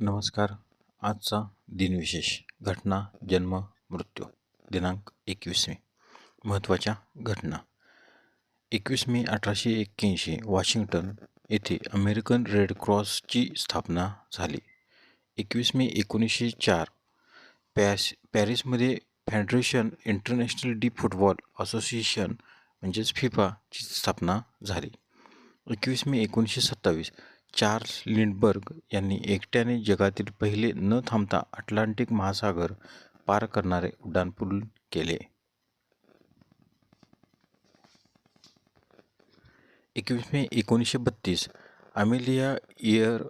नमस्कार. आजचा दिनविशेष घटना जन्म मृत्यू दिनांक एकवीस मे महत्त्वाच्या घटना. एकवीस मे अठराशे एक्क्याऐंशी वॉशिंग्टन येथे अमेरिकन रेड क्रॉसची स्थापना झाली. एकवीस मे एकोणीसशे चार पॅस पॅरिसमध्ये Federation Internationale de Football Association म्हणजेच फिफाची स्थापना झाली. एकवीस मे एकोणीसशे सत्तावीस चार्ल्स लिंडबर्ग यांनी एकट्याने जगातील पहिले न थांबता अटलांटिक महासागर पार करणारे उड्डाणपूल केले. एकवीस मे एकोणीसशे बत्तीस अमेलिया इयर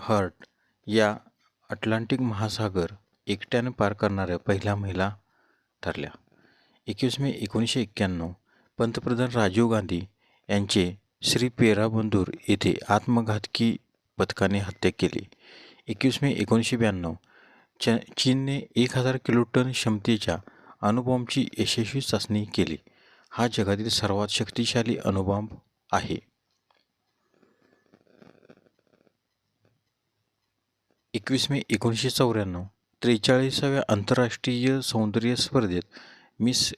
हर्ट या अटलांटिक महासागर एकट्याने पार करणाऱ्या पहिल्या महिला ठरल्या. एकवीस मे एकोणीसशे एक्क्याण्णव पंतप्रधान राजीव गांधी यांचे श्री पेराबंदूर येथे आत्मघातकी पथकाने हत्या केली. एकवीस मे एकोणीसशे ब्याण्णव. च चीनने एक हजार किलो टन क्षमतेच्या अणुबॉम्बची यशस्वी चाचणी केली. हा जगातील सर्वात शक्तिशाली अणुबॉम्ब आहे. एकवीस मे एकोणीसशे चौऱ्याण्णव. त्रेचाळीसाव्या आंतरराष्ट्रीय सौंदर्य स्पर्धेत मिस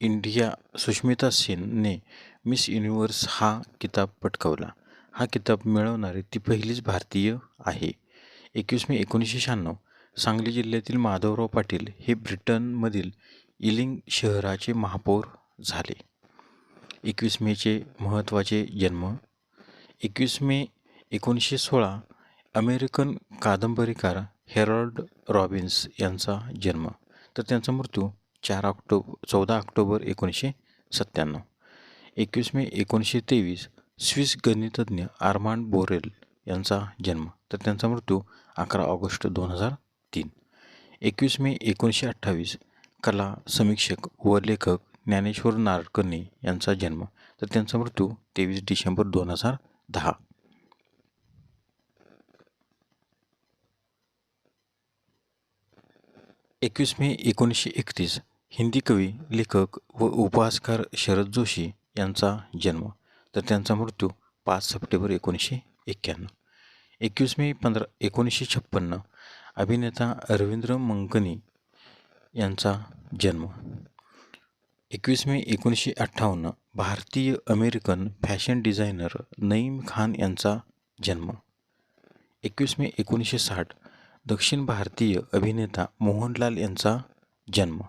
इंडिया सुष्मिता सेनने मिस युनिव्हर्स हा किताब पटकावला. हा किताब मिळवणारी ती पहिलीच भारतीय आहे. एकवीस मे एकोणीसशे शहाण्णव सांगली जिल्ह्यातील माधवराव पाटील हे ब्रिटनमधील इलिंग शहराचे महापौर झाले. एकवीस मेचे महत्त्वाचे जन्म एकवीस मे एकोणीसशे सोळा अमेरिकन कादंबरीकार हेरॉल्ड रॉबिन्स यांचा जन्म. तर त्यांचा मृत्यू चार ऑक्टोबर चौदा ऑक्टोबर एकोणीसशे सत्त्याण्णव. एकवीस मे एकोणीसशे तेवीस स्विस गणितज्ञ आर्मांड बोरेल यांचा जन्म. तर त्यांचा मृत्यू अकरा ऑगस्ट दोन हजार तीन. एकवीस मे एकोणीसशे अठ्ठावीस कला समीक्षक व लेखक ज्ञानेश्वर नारकर्णी यांचा जन्म. तर त्यांचा मृत्यू तेवीस डिसेंबर दोन हजार दहा. एकवीस मे एकोणीसशे एकतीस हिंदी कवी लेखक व उपहासकार शरद जोशी यांचा जन्म. तर त्यांचा मृत्यू पाच सप्टेंबर एकोणीसशे एक्क्याण्णव. एकवीस मे पंधरा एकोणीसशे छप्पन्न अभिनेता रवींद्र मंकनी यांचा जन्म. एकवीस मे एकोणीसशे अठ्ठावन्न भारतीय American fashion designer Naeem Khan यांचा जन्म. एकवीस मे एकोणीसशे साठ दक्षिण भारतीय अभिनेता मोहनलाल यांचा जन्म.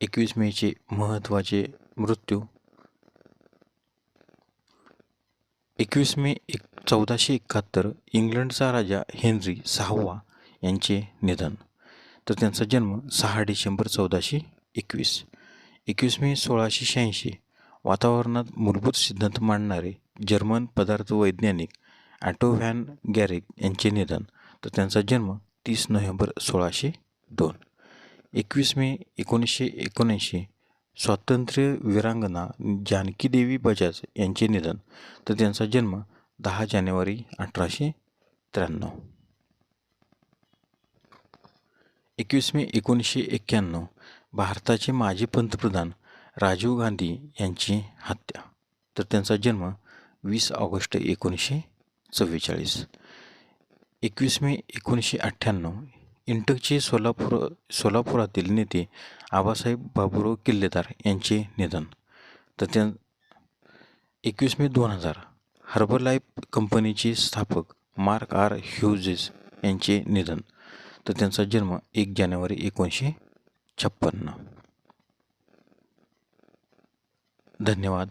एकवीस मेचे महत्त्वाचे मृत्यू. एकवीस मे एक चौदाशे एकाहत्तर इंग्लंडचा राजा हेनरी सहावा यांचे निधन. तर त्यांचा जन्म सहा डिसेंबर चौदाशे एकवीस. एकवीस मे सोळाशे शहाऐंशी वातावरणात मूलभूत सिद्धांत मांडणारे जर्मन पदार्थ वैज्ञानिक ॲटो व्हॅन गॅरेक यांचे निधन. तर त्यांचा जन्म तीस नोव्हेंबर सोळाशे दोन. एकवीस मे एकोणीसशे एकोणऐंशी स्वातंत्र्य वीरांगना जानकी देवी बजाज यांचे निधन. तर त्यांचा जन्म दहा जानेवारी अठराशे त्र्याण्णव. एकवीस मे एकोणीसशे एक्क्याण्णव भारताचे माजी पंतप्रधान राजीव गांधी यांची हत्या. तर त्यांचा जन्म वीस ऑगस्ट एकोणीसशे चव्वेचाळीस. एकवीस मे एकोणीसशे अठ्ठ्याण्णव. इंटकचे सोलापूर सोलापुरातील नेते आबासाहेब बाबुराव किल्लेदार यांचे निधन. तर त्या एकवीस मे दोन हजार हर्बलाईफ कंपनीचे स्थापक मार्क आर ह्युजेस यांचे निधन. तर त्यांचा जन्म एक जानेवारी एकोणीसशे छप्पन्न. धन्यवाद.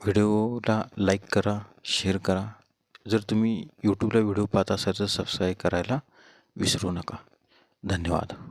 व्हिडिओला लाईक करा शेअर करा. जर तुम्ही यूट्यूबला व्हिडिओ पाहत असाल तर सबस्क्राईब करायला विसरू नका. धन्यवाद.